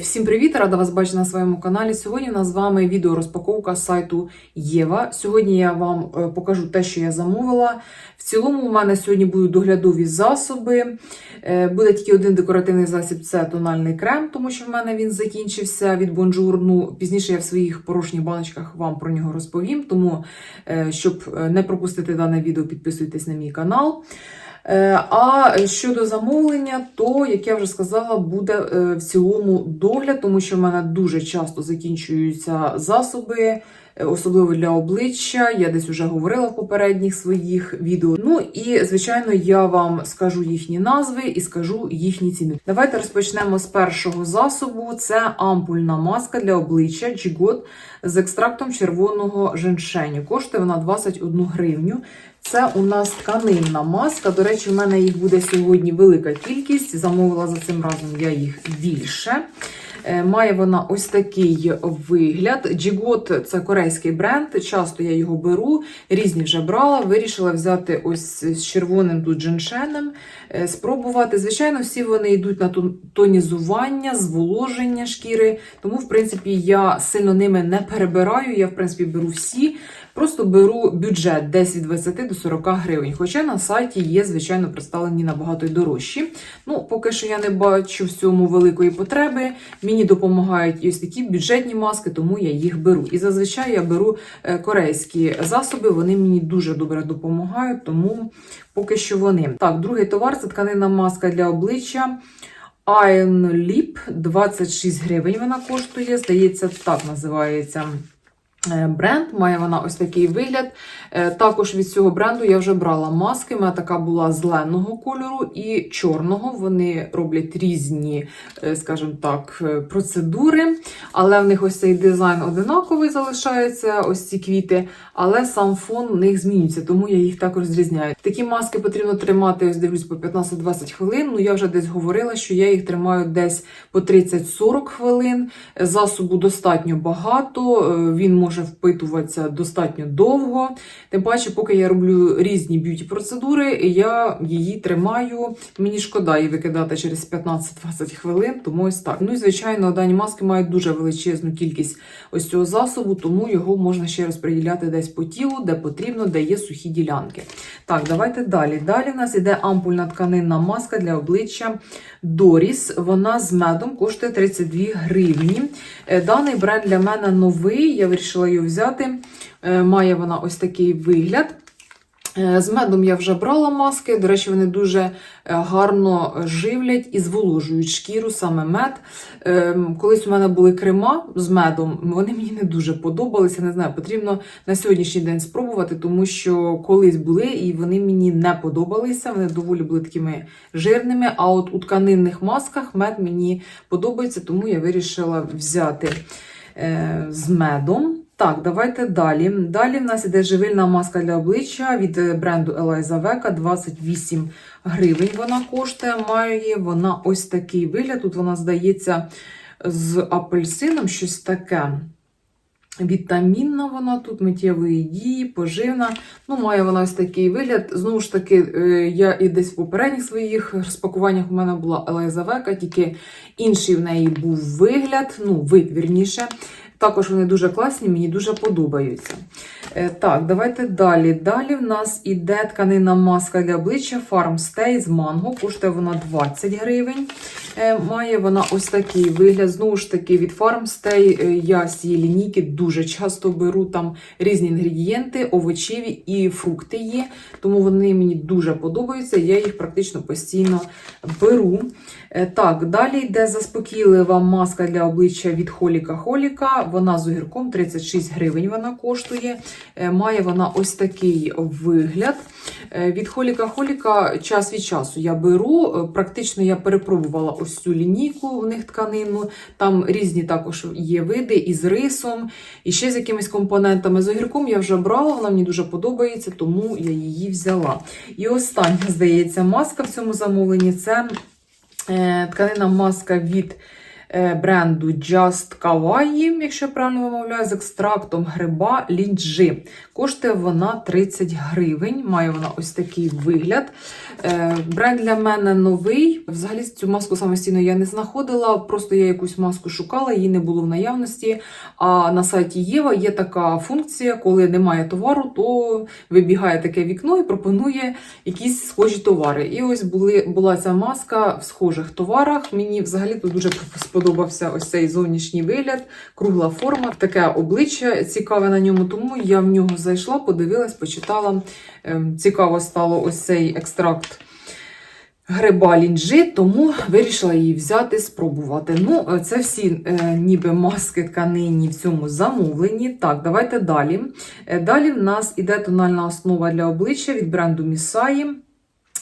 Всім привіт! Рада вас бачити на своєму каналі. Сьогодні у нас з вами відео розпаковка сайту Єва. Сьогодні я вам е, покажу те, що я замовила. В цілому, у мене сьогодні будуть доглядові засоби. Е, Буде тільки один декоративний засіб це тональний крем, тому що в мене він закінчився від Bonjour. Ну, Пізніше я в своїх порожніх баночках вам про нього розповім. Тому, е, щоб не пропустити дане відео, підписуйтесь на мій канал. Е, А щодо замовлення, то, як я вже сказала, буде е, в цілому догляд, тому що в мене дуже часто закінчуються засоби, особливо для обличчя. Я десь вже говорила в попередніх своїх відео. Ну і звичайно, я вам скажу їхні назви і скажу їхні ціни. Давайте розпочнемо з першого засобу. Це ампульна маска для обличчя G-God з екстрактом червоного женшеню. Коштує вона 21 гривню. Це у нас тканинна маска. До речі, в мене їх буде сьогодні велика кількість. Замовила за цим разом я їх більше. Е, Має вона ось такий вигляд. Джігот це корейський бренд. Часто я його беру, різні вже брала. Вирішила взяти ось з червоним тут джиншеном, е, спробувати. Звичайно, всі вони йдуть на тонізування, зволоження шкіри. Тому, в принципі, я сильно ними не перебираю. Я, в принципі, беру всі. Просто беру бюджет десь від 20 до 40 гривень. Хоча на сайті є, звичайно, представлені набагато й дорожчі. Ну, поки що я не бачу в цьому великої потреби. Мені допомагають ось такі бюджетні маски, тому я їх беру. І зазвичай я беру е, корейські засоби, вони мені дуже добре допомагають, тому поки що вони. Так, другий товар це тканинна маска для обличчя. Iron Lip 26 гривень вона коштує. Здається, так називається. Е, Бренд має вона ось такий вигляд. Е, Також від цього бренду я вже брала маски. У мене така була зеленого кольору і чорного. Вони роблять різні, е, скажімо так, процедури, але в них ось цей дизайн одинаковий залишається, ось ці квіти, але сам фон в них змінюється, тому я їх так розрізняю. Такі маски потрібно тримати, ось дивлюсь, по 15-20 хвилин. Ну я вже десь говорила, що я їх тримаю десь по 30-40 хвилин. Засобу достатньо багато, він може впитуватися достатньо довго. Тим паче, поки я роблю різні б'юті процедури, я її тримаю. Мені шкода її викидати через 15-20 хвилин, тому ось так. Ну і звичайно, дані маски мають дуже величезну кількість ось цього засобу, тому його можна ще розподіляти десь по тілу, де потрібно, де є сухі ділянки. Так, давайте далі. Далі в нас іде ампульна тканинна маска для обличчя Доріс. Вона з медом коштує 32 гривні. Е, Даний бренд для мене новий. Я вирішила його взяти. Е, Має вона ось такий вигляд. Е, З медом я вже брала маски. До речі, вони дуже е, гарно живлять і зволожують шкіру, саме мед. Колись у мене були крема з медом, вони мені не дуже подобалися. Не знаю, потрібно на сьогоднішній день спробувати, тому що колись були і вони мені не подобалися. Вони доволі були такими жирними. А от у тканинних масках мед мені подобається, тому я вирішила взяти з медом. Так, давайте далі. Далі в нас іде живильна маска для обличчя від е, бренду Eliza Veka, 28 гривень вона коштує. Має вона ось такий вигляд. Тут вона здається з апельсином, щось таке. Вітамінна вона тут, миттєвої дії, поживна. Ну, має вона ось такий вигляд. Знову ж таки, е, я і десь в попередніх своїх розпакуваннях у мене була Елайза Века, тільки інший в неї був вигляд, ну, вид вірніше. Також вони дуже класні, мені дуже подобаються. Е, Так, давайте далі. Далі в нас іде тканина маска для обличчя Farm Stay з манго. Коштує вона 20 гривень. Е, Має вона ось такий вигляд. Знову ж таки, від Farm Stay е, я з цієї лінійки дуже часто беру там різні інгредієнти, овочеві і фрукти є. Тому вони мені дуже подобаються. Я їх практично постійно беру. Е, Так, далі йде заспокійлива маска для обличчя від Холіка Холіка. Вона з огірком 36 гривень вона коштує. Е, Має вона ось такий вигляд. Е, Від Холіка Холіка час від часу я беру. Практично я перепробувала ось цю лінійку в них тканину. Там різні також є види із рисом, і ще з якимись компонентами. З огірком я вже брала, вона мені дуже подобається, тому я її взяла. І остання, здається, маска в цьому замовленні це тканина маска від е, бренду Just Kawaii, якщо я правильно вимовляю, з екстрактом гриба лінджи. Коштує вона 30 гривень. Має вона ось такий вигляд. Е, Бренд для мене новий. Взагалі цю маску самостійно я не знаходила. Просто я якусь маску шукала, її не було в наявності. А на сайті Єва є така функція, коли немає товару, то вибігає таке вікно і пропонує якісь схожі товари. І ось були, була ця маска в схожих товарах. Мені взагалі тут дуже сподобався ось цей зовнішній вигляд, кругла форма, таке обличчя цікаве на ньому. Тому я в нього зайшла, подивилась, почитала. Ем, Цікаво стало ось цей екстракт гриба лінджи, тому вирішила її взяти, спробувати. Ну, е, це всі е, ніби маски тканині в цьому замовлені. Так, давайте далі. Е, далі в нас іде тональна основа для обличчя від бренду Місаї.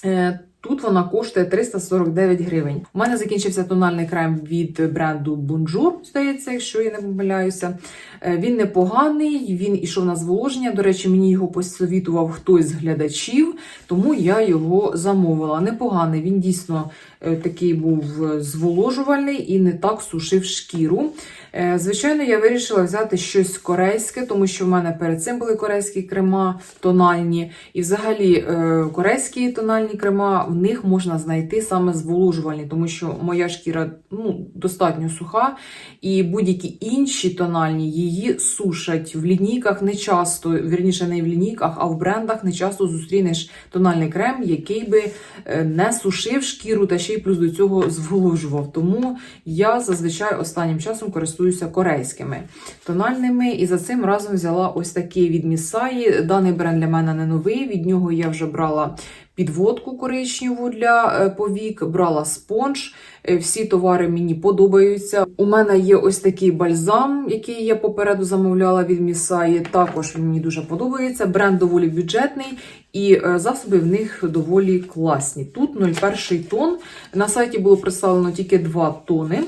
Е, Тут вона коштує 349 гривень. У мене закінчився тональний крем від бренду Bonjour, здається, якщо я не помиляюся. Е, Він непоганий, він ішов на зволоження. До речі, мені його посовітував хтось з глядачів, тому я його замовила. Непоганий, він дійсно е, такий був зволожувальний і не так сушив шкіру. Е, Звичайно, я вирішила взяти щось корейське, тому що в мене перед цим були корейські крема тональні. І взагалі е, корейські тональні крема в них можна знайти саме зволожувальні, тому що моя шкіра ну, достатньо суха, і будь-які інші тональні її сушать. В лінійках не часто, вірніше не в лінійках, а в брендах не часто зустрінеш тональний крем, який би е, не сушив шкіру та ще й плюс до цього зволожував. Тому я зазвичай останнім часом користуюся корейськими тональними. І за цим разом взяла ось такий від Місаї. Даний бренд для мене не новий. Від нього я вже брала підводку коричневу для е, повік, брала спонж. Е, Всі товари мені подобаються. У мене є ось такий бальзам, який я попереду замовляла від Місаї. Також він мені дуже подобається. Бренд доволі бюджетний. І е, засоби в них доволі класні. Тут 0,1 тон. На сайті було представлено тільки 2 тони.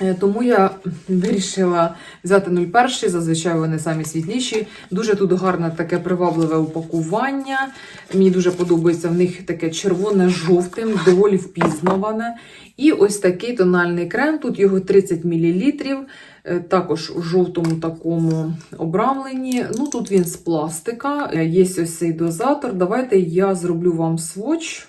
Е, Тому я вирішила взяти 01, зазвичай вони самі світліші. Дуже тут гарне таке привабливе упакування. Мені дуже подобається в них таке червоне з жовтим, доволі впізнаване. І ось такий тональний крем. Тут його 30 мл. е, Також у жовтому такому обрамленні. Ну тут він з пластика. Є ось цей дозатор. Давайте я зроблю вам сводч.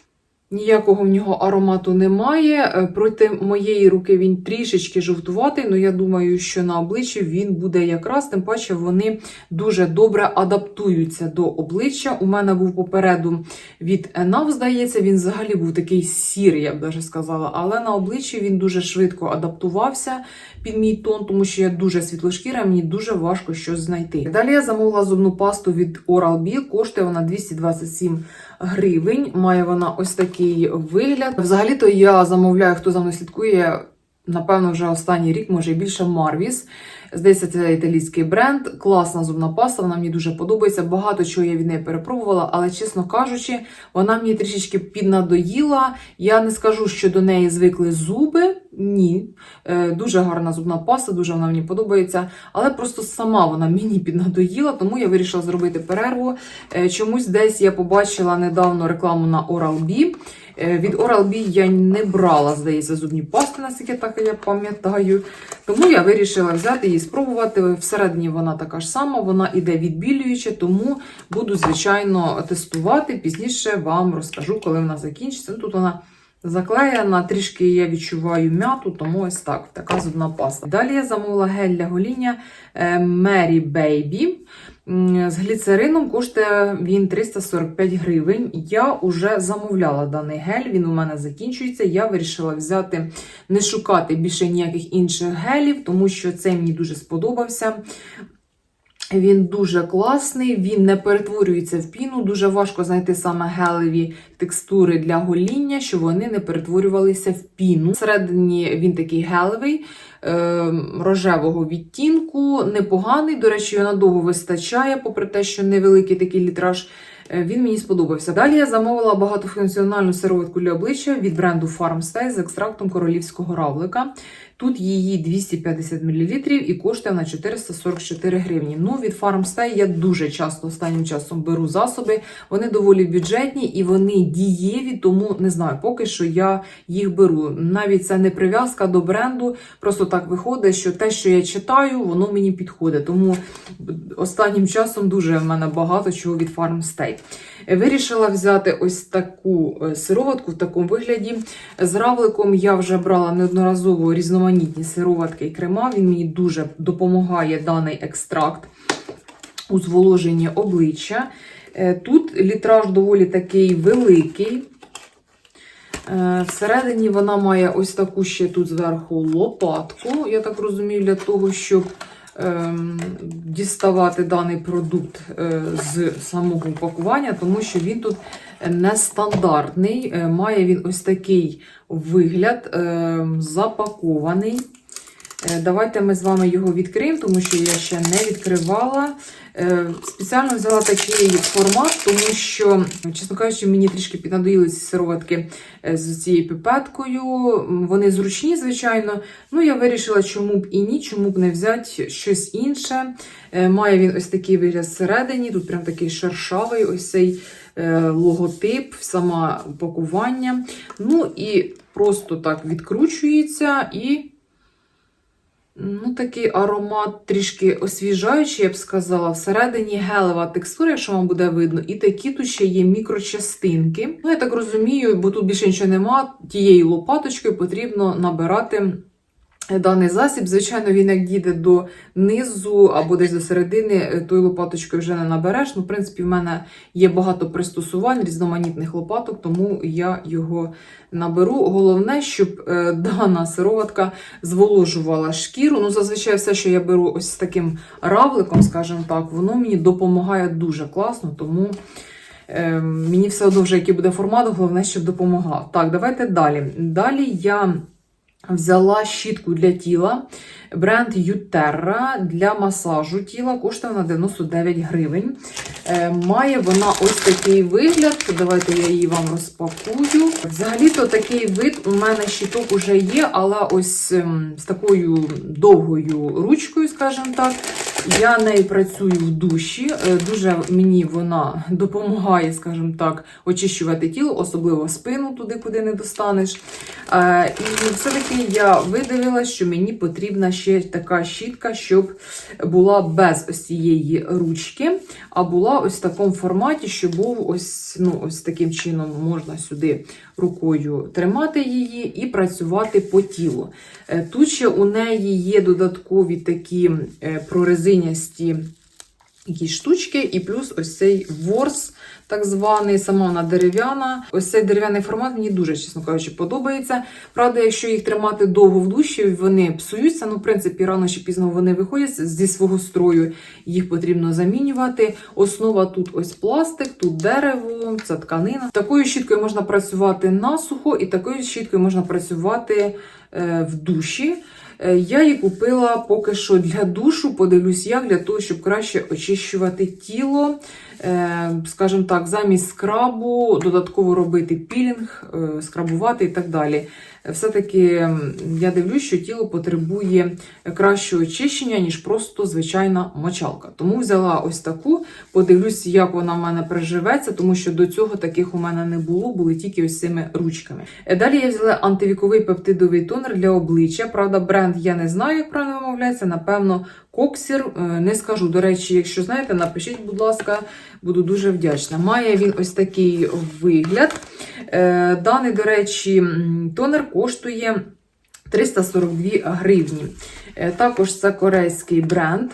Ніякого в нього аромату немає. Е, Проти моєї руки він трішечки жовтуватий, але я думаю, що на обличчі він буде якраз, тим паче вони дуже добре адаптуються до обличчя. У мене був попереду від Енав, здається, він взагалі був такий сірий, я б даже сказала. Але на обличчі він дуже швидко адаптувався під мій тон, тому що я дуже світлошкіра, мені дуже важко щось знайти. Далі я замовила зубну пасту від Oral-B, коштує вона 227 гривень. Має вона ось такий вигляд. Взагалі-то я замовляю, хто за мною слідкує. Напевно, вже останній рік, може і більше Марвіс. Здається, це італійський бренд. Класна зубна паста, вона мені дуже подобається. Багато чого я від неї перепробувала, але, чесно кажучи, вона мені трішечки піднадоїла. Я не скажу, що до неї звикли зуби. Ні. Е, Дуже гарна зубна паста, дуже вона мені подобається. Але просто сама вона мені піднадоїла, тому я вирішила зробити перерву. Е, Чомусь десь я побачила недавно рекламу на Oral-B. Е, Від Oral-B я не брала, здається, зубні пасти, наскільки так я пам'ятаю. Тому я вирішила взяти її спробувати. Всередині вона така ж сама, вона іде відбілююча, тому буду, звичайно, тестувати. Пізніше вам розкажу, коли вона закінчиться. Ну, Тут вона заклеєна, трішки я відчуваю м'яту, тому ось так, така зубна паста. Далі я замовила гель для гоління е, Mary Baby. З гліцерином коштує він 345 гривень. Я вже замовляла даний гель, він у мене закінчується. Я вирішила взяти, не шукати більше ніяких інших гелів, тому що цей мені дуже сподобався. Він дуже класний, він не перетворюється в піну. Дуже важко знайти саме гелеві текстури для гоління, щоб вони не перетворювалися в піну. Всередині він такий гелевий, е, рожевого відтінку, непоганий. До речі, його надовго вистачає, попри те, що невеликий такий літраж. Е, Він мені сподобався. Далі я замовила багатофункціональну сироватку для обличчя від бренду Farmstay з екстрактом королівського равлика. Тут її 250 мл і коштує на 444 гривні. Ну, від FarmStay я дуже часто останнім часом беру засоби. Вони доволі бюджетні і вони дієві, тому не знаю, поки що я їх беру. Навіть це не прив'язка до бренду. Просто так виходить, що те, що я читаю, воно мені підходить. Тому останнім часом дуже в мене багато чого від FarmStay. Вирішила взяти ось таку е, сироватку в такому вигляді. З равликом я вже брала неодноразово різноманітні сироватки і крема. Він мені дуже допомагає даний екстракт у зволоженні обличчя. Е, Тут літраж доволі такий великий. Е, Всередині вона має ось таку ще тут зверху лопатку, я так розумію, для того, щоб діставати даний продукт е, з самого упакування, тому що він тут нестандартний. Е, Має він ось такий вигляд, ем, запакований. Е, Давайте ми з вами його відкриємо, тому що я ще не відкривала. Е, Спеціально взяла такий формат, тому що, чесно кажучи, мені трішки піднадоїли ці сироватки е, з цією піпеткою. Вони зручні, звичайно. Ну, я вирішила, чому б і ні, чому б не взяти щось інше. Має він ось такий вигляд всередині, тут прям такий шершавий ось цей логотип, саме упакування. Ну і просто так відкручується і. Ну, такий аромат трішки освіжаючий, я б сказала. Всередині гелева текстура, якщо вам буде видно, і такі тут ще є мікрочастинки. Ну, я так розумію, бо тут більше нічого нема. Тією лопаточкою потрібно набирати даний засіб. Звичайно, він як дійде до низу або десь до середини, е, тою лопаточкою вже не набереш. Ну, в принципі, в мене є багато пристосувань, різноманітних лопаток, тому я його наберу. Головне, щоб е, дана сироватка зволожувала шкіру. Ну, зазвичай все, що я беру ось з таким равликом, скажімо так, воно мені допомагає дуже класно, тому. е, Мені все одно вже який буде формат, головне, щоб допомагав. Так, давайте далі. Далі я взяла щітку для тіла. Бренд Ютерра для масажу тіла коштує на 99 гривень. Е, Має вона ось такий вигляд. Давайте я її вам розпакую. Взагалі-то такий вид у мене щиток уже є, але ось ем, з такою довгою ручкою, скажімо так. Я нею працюю в душі. Е, Дуже мені вона допомагає, скажімо так, очищувати тіло, особливо спину туди, куди не достанеш. Е, І все-таки я видавила, що мені потрібна ще така щітка, щоб була без ось цієї ручки, а була ось в такому форматі, що був ось, ну, ось таким чином можна сюди рукою тримати її і працювати по тілу. Е, Тут ще у неї є додаткові такі е, прорезинясті якісь штучки, і плюс ось цей ворс, так званий, сама вона дерев'яна. Ось цей дерев'яний формат мені дуже, чесно кажучи, подобається. Правда, якщо їх тримати довго в душі, вони псуються. Ну, в принципі, рано чи пізно вони виходять зі свого строю, їх потрібно замінювати. Основа тут ось пластик, тут дерево, це тканина. Такою щіткою можна працювати насухо, і такою щіткою можна працювати е, в душі. Е, Я її купила поки що для душу, подивлюсь як, для того, щоб краще очищувати тіло. Е, Скажімо так, замість скрабу додатково робити пілінг, е, скрабувати і так далі. Все-таки я дивлюсь, що тіло потребує кращого очищення, ніж просто звичайна мочалка. Тому взяла ось таку, подивлюсь, як вона в мене приживеться, тому що до цього таких у мене не було, були тільки ось цими ручками. Е, Далі я взяла антивіковий пептидовий тонер для обличчя. Правда, бренд я не знаю, як правильно вимовляється. Напевно, коксір. Е, Не скажу. До речі, якщо знаєте, напишіть, будь ласка, буду дуже вдячна. Має він ось такий вигляд. Е, Даний, до речі, тонер коштує 342 гривні. Е, Також це корейський бренд.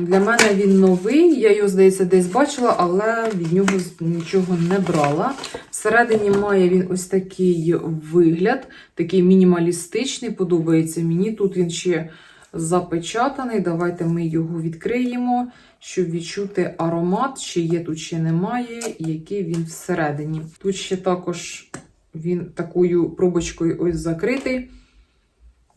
Для мене він новий, я його, здається, десь бачила, але від нього нічого не брала. Всередині має він ось такий вигляд, такий мінімалістичний, подобається мені. Тут він ще запечатаний. Давайте ми його відкриємо, щоб відчути аромат, чи є тут, чи немає, і який він всередині. Тут ще також він такою пробочкою ось закритий.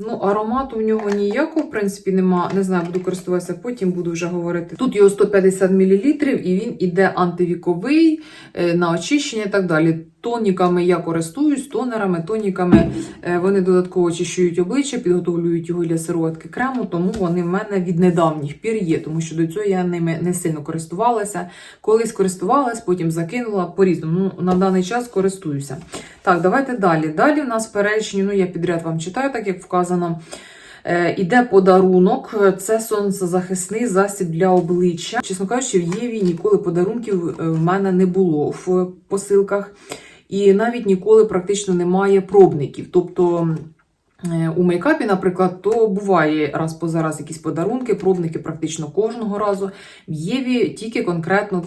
Ну, аромату в нього ніякого, в принципі, нема. Не знаю, буду користуватися, потім буду вже говорити. Тут його 150 мл, і він іде антивіковий, е, на очищення і так далі. Тоніками я користуюсь, тонерами, тоніками е, вони додатково очищують обличчя, підготовлюють його для сироватки крему, тому вони в мене від недавніх пір є, тому що до цього я ними не сильно користувалася. Колись користувалась, потім закинула по-різному. Ну, на даний час користуюся. Так, давайте далі. Далі в нас в переліченні, ну я підряд вам читаю, так як вказано. Е, Іде подарунок, це сонцезахисний засіб для обличчя. Чесно кажучи, в Єві ніколи подарунків е, в мене не було в посилках, і навіть ніколи практично немає пробників. Тобто е, у мейкапі, наприклад, то буває раз по зараз якісь подарунки, пробники практично кожного разу. В Єві тільки конкретно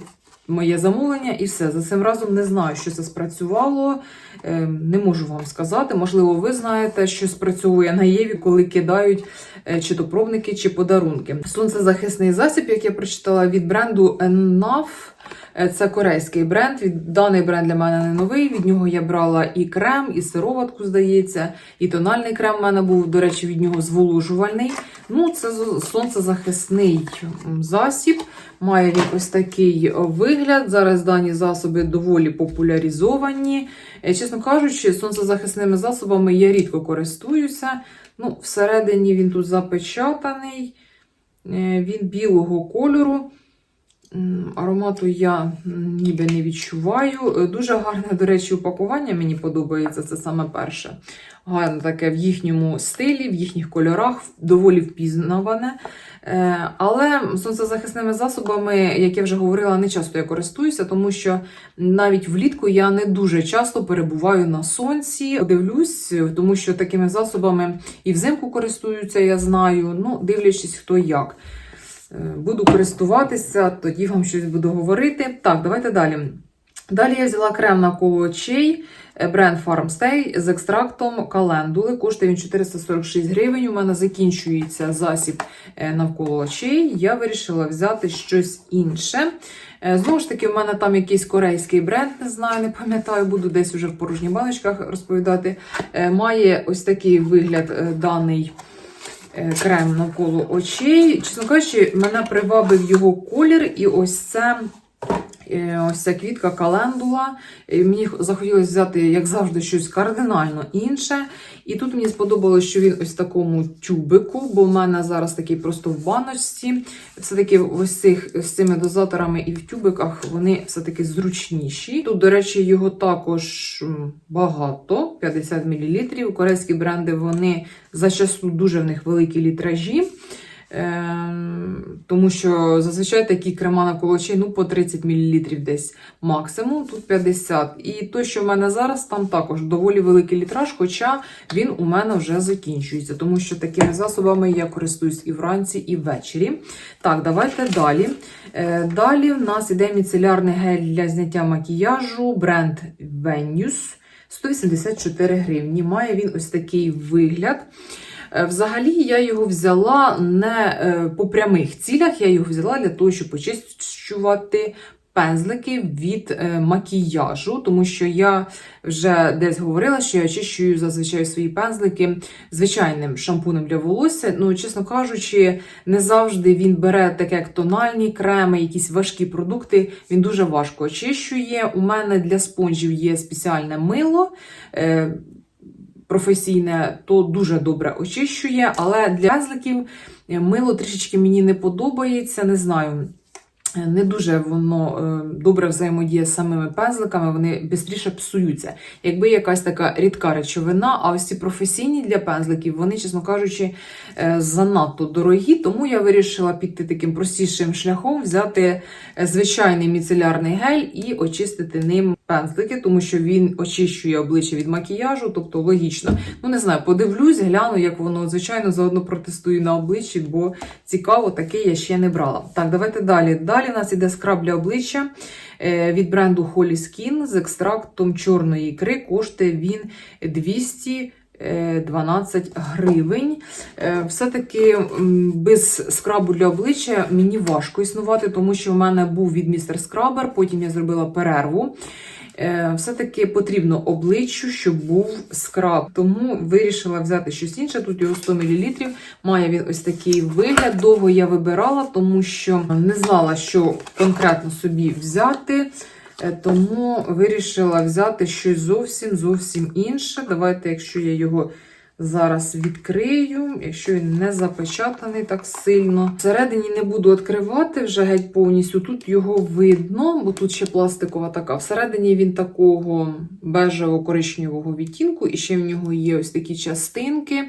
моє замовлення і все. За цим разом не знаю, що це спрацювало. Е, Не можу вам сказати. Можливо, ви знаєте, що спрацьовує на Єві, коли кидають е, чи то пробники, чи подарунки. Сонцезахисний засіб, як я прочитала від бренду Enough. Е, Це корейський бренд. Від даний бренд для мене не новий. Від нього я брала і крем, і сироватку, здається, і тональний крем в мене був, до речі, від нього зволожувальний. Ну, це сонцезахисний засіб. Має він такий вигляд. Зараз дані засоби доволі популяризовані. Е, Чесно кажучи, сонцезахисними засобами я рідко користуюся. Ну, всередині він тут запечатаний, Е, він білого кольору. Аромату я ніби не відчуваю. Е, Дуже гарне, до речі, упакування мені подобається, це саме перше. Гарне таке в їхньому стилі, в їхніх кольорах, доволі впізнаване. Е, Але сонцезахисними засобами, як я вже говорила, не часто я користуюся, тому що навіть влітку я не дуже часто перебуваю на сонці. Дивлюсь, тому що такими засобами і взимку користуються, я знаю. Ну, дивлячись, хто як. Е, Буду користуватися, тоді вам щось буду говорити. Так, давайте далі. Далі я взяла крем навколо очей е, бренд Farmstay з екстрактом календули. Коштує він 446 гривень. У мене закінчується засіб е, навколо очей. Я вирішила взяти щось інше. Знову ж таки, в мене там якийсь корейський бренд, не знаю, не пам'ятаю, буду десь уже в порожніх баночках розповідати. Має ось такий вигляд даний крем навколо очей. Чесно кажучи, мене привабив його колір, і ось це. Е, Ось ця квітка календула. І Мені захотілося взяти, як завжди, щось кардинально інше. І тут мені сподобалось, що він ось в такому тюбику, бо в мене зараз такий просто в баночці. Все-таки ось цих з цими дозаторами і в тюбиках вони все-таки зручніші. Тут, до речі, його також багато 50 мл. Корейські бренди вони зачасту дуже в них великі літражі. Ем, тому що зазвичай такі крема на колочі ну, по 30 мл десь максимум, тут 50. І той, що в мене зараз, там також доволі великий літраж, хоча він у мене вже закінчується, тому що такими засобами я користуюсь і вранці, і ввечері. Так, давайте далі. Е, Далі в нас іде міцелярний гель для зняття макіяжу, бренд Venus. 184 гривні. Має він ось такий вигляд. Е, Взагалі, я його взяла не е, по прямих цілях, я його взяла для того, щоб очищувати пензлики від е, макіяжу, тому що я вже десь говорила, що я очищую зазвичай свої пензлики звичайним шампунем для волосся. Ну, чесно кажучи, не завжди він бере таке, як тональні креми, якісь важкі продукти. Він дуже важко очищує. У мене для спонжів є спеціальне мило. Професійне, то дуже добре очищує, але для пензликів е, мило трішечки мені не подобається, не знаю. Не дуже воно е, добре взаємодіє з самими пензликами, вони швидше псуються. Якби якась така рідка речовина, а ось ці професійні для пензликів, вони, чесно кажучи, е, занадто дорогі, тому я вирішила піти таким простішим шляхом, взяти е, звичайний міцелярний гель і очистити ним пензлики, тому що він очищує обличчя від макіяжу, тобто логічно. Ну, не знаю, подивлюсь, гляну, як воно, звичайно, заодно протестую на обличчі, бо цікаво, таке я ще не брала. Так, давайте далі. Далі у нас іде скраб для обличчя е, від бренду Holy Skin з екстрактом чорної ікри. Коштує він 200 е, 12 гривень. Е, Все-таки без скрабу для обличчя мені важко існувати, тому що в мене був від містер Скрабер, потім я зробила перерву. Е, Все-таки потрібно обличчю, щоб був скраб. Тому вирішила взяти щось інше. Тут його 100 мл. Має він ось такий вигляд. Довго я вибирала, тому що не знала, що конкретно собі взяти. Е, Тому вирішила взяти щось зовсім зовсім інше. Давайте, якщо я його зараз відкрию, якщо він не запечатаний так сильно. Всередині не буду відкривати вже геть повністю. Тут його видно, бо тут ще пластикова така. Всередині він такого бежево-коричневого відтінку, і ще в нього є ось такі частинки.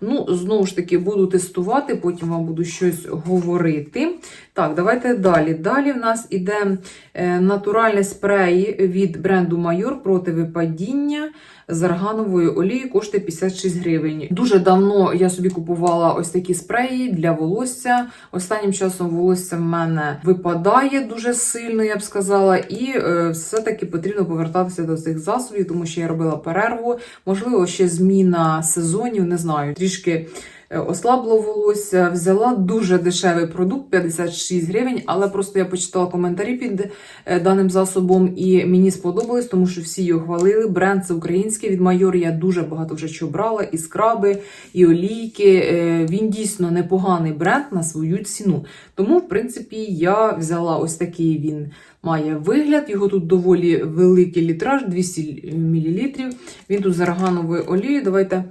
Ну, знову ж таки, буду тестувати, потім вам буду щось говорити. Так, давайте далі. Далі в нас іде е, натуральний спрей від бренду Майор проти випадіння з арганової олії коштує 56 гривень. Дуже давно я собі купувала ось такі спреї для волосся. Останнім часом волосся в мене випадає дуже сильно, я б сказала, і е, все-таки потрібно повертатися до цих засобів, тому що я робила перерву. Можливо, ще зміна сезонів, не знаю, трішки. Е, Ослабло волосся, взяла дуже дешевий продукт 56 гривень, але просто я почитала коментарі під е, даним засобом, і мені сподобалось, тому що всі його хвалили. Бренд це український від Майор. Я дуже багато вже чого брала, і скраби, і олійки. Е, Він дійсно непоганий бренд на свою ціну. Тому, в принципі, я взяла ось такий він. Має вигляд, його тут доволі великий літраж, 200 мл. Він тут з аргановою олією. Давайте.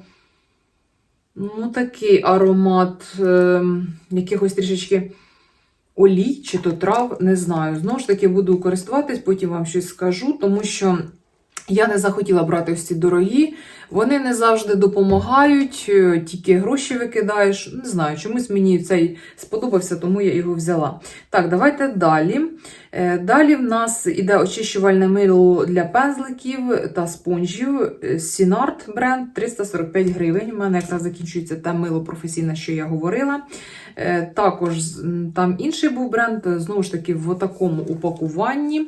Ну, такий аромат е, якихось трішечки олій чи то трав, не знаю. Знову ж таки, буду користуватись, потім вам щось скажу, тому що я не захотіла брати ось ці дорогі. Вони не завжди допомагають, е, тільки гроші викидаєш. Не знаю, чомусь мені цей сподобався, тому я його взяла. Так, давайте далі. Е, Далі в нас іде очищувальне мило для пензликів та спонжів. Сінарт бренд 345 гривень. У мене якраз закінчується те мило професійне, що я говорила. Е, Також там інший був бренд, е, знову ж таки, в такому упакуванні.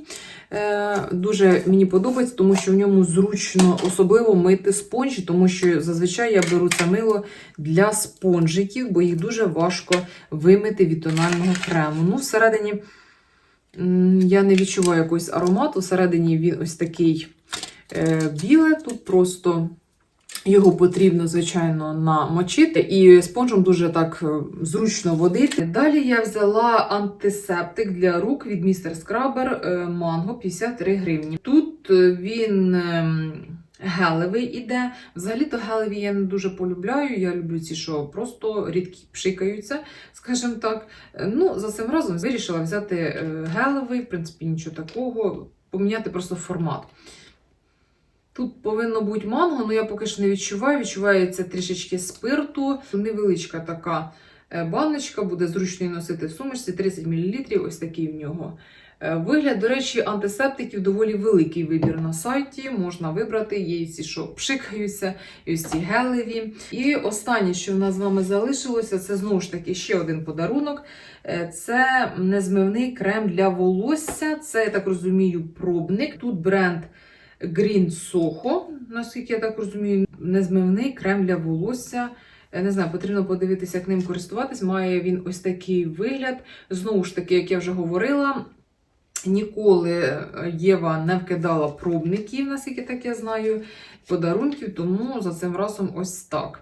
Е, Дуже мені подобається, тому що в ньому зручно особливо мити спонжі, тому що зазвичай я беру це мило для спонжиків, бо їх дуже важко вимити від тонального крему. Ну, всередині я не відчуваю якогось аромату. Всередині він ось такий е, біле, тут просто. Його потрібно, звичайно, намочити, і спонжем дуже так е, зручно водити. Далі я взяла антисептик для рук від Mr. Scrubber е, Mango 53 гривні. Тут е, він ем, гелевий іде. Взагалі-то гелеві я не дуже полюбляю. Я люблю ці, що просто рідкі пшикаються, скажімо так. Ну, за цим разом вирішила взяти гелевий, в принципі, нічого такого, поміняти просто формат. Тут повинно бути манго, але я поки що не відчуваю. Відчувається трішечки спирту. Невеличка така е, баночка, буде зручно носити в сумочці, 30 мл. Ось такий в нього е, вигляд. До речі, антисептиків доволі великий вибір на сайті. Можна вибрати. Є і ці, що пшикаються, і ось ці гелеві. І останнє, що в нас з вами залишилося, це знову ж таки ще один подарунок. Е, Це незмивний крем для волосся. Це, я так розумію, пробник. Тут бренд. Green Soho, наскільки я так розумію, незмивний крем для волосся. Я не знаю, потрібно подивитися, як ним користуватись. Має він ось такий вигляд. Знову ж таки, як я вже говорила, ніколи Єва не вкидала пробників, наскільки так я знаю, подарунків, тому за цим разом ось так.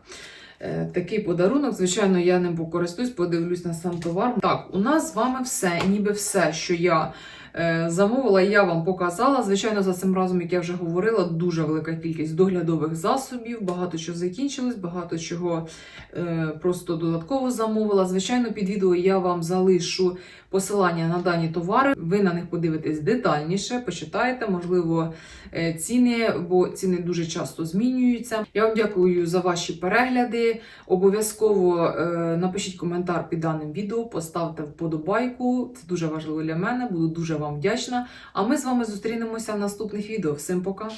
Е, Такий подарунок, звичайно, я ним покористуюсь, подивлюсь на сам товар. Так, у нас з вами все, ніби все, що я е, замовила, я вам показала. Звичайно, за цим разом, як я вже говорила, дуже велика кількість доглядових засобів, багато чого закінчилось, багато чого е, просто додатково замовила. Звичайно, під відео я вам залишу посилання на дані товари. Ви на них подивитесь детальніше, почитаєте, можливо, е, ціни, бо ціни дуже часто змінюються. Я вам дякую за ваші перегляди. Обов'язково е, напишіть коментар під даним відео, поставте вподобайку. Це дуже важливо для мене. Буду дуже вам вдячна. А ми з вами зустрінемося в наступних відео. Всім пока!